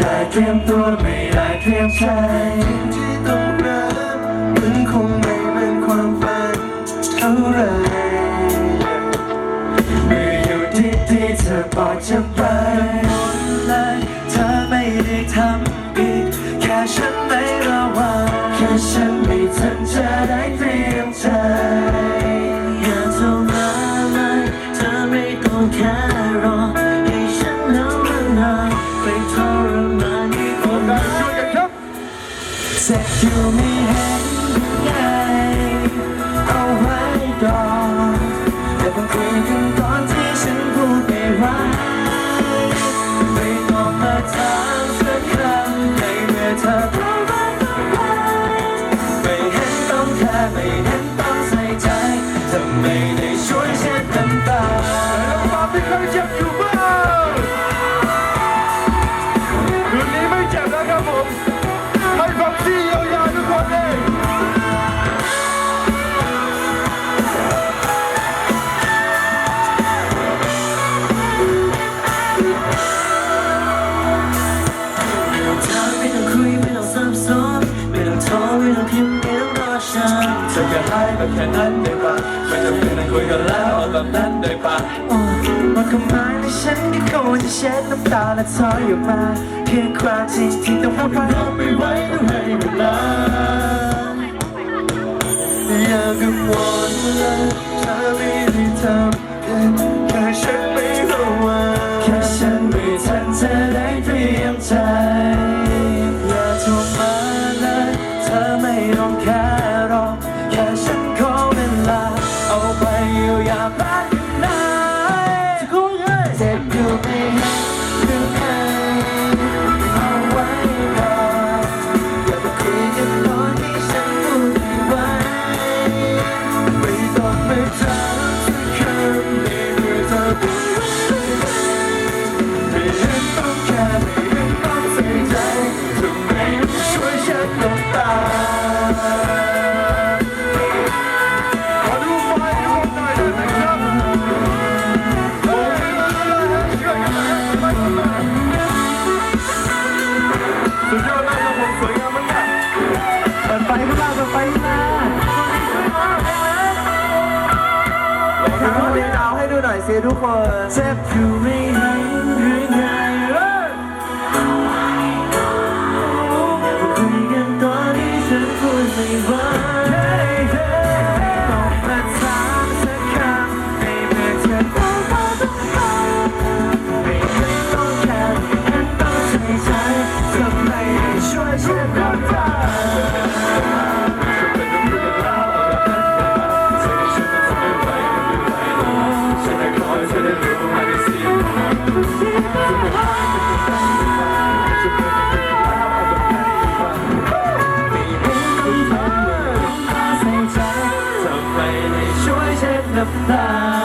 ได้เตรียมตัวไม่ได้เตรียมใจที่ต้องรับมันคงไม่เป็นความฝันเท่าไรเมื่ออยู่ดีๆเธอบอกจะไปหมดเลยเธอไม่ได้ทำผิดแค่ฉันไม่ระวังแค่ฉันไม่ทันจะได้ สร็จอยู่ไม่เห็นไงเอาไว้ก่อน จะแค่ให้แบบแค่นั้นได้ปะไม่จำเป็นต้องคุยกันแล้วเอาแบบนั้นได้ปะโอ้มันก็หมายว่าฉันก็คงจะเช็ดน้ำตาและถอยออกมา เพียงความจริงที่ต้องพูดไปไม่ไหวต้องให้เวลาอย่ากังวลเลยเธอไม่ได้ทำผิดแค่ฉัน ฟขึ้นมาเปิดไฟขึ้นมาทำให้ดาวให้ดูหน่อยสิทุกคนเจ็บอยู่ไม่เห็นหรือไงเอ้ยคุยกันตอนที่ฉันพูดไม่ไหว ช่วยเช็ดน้ำตา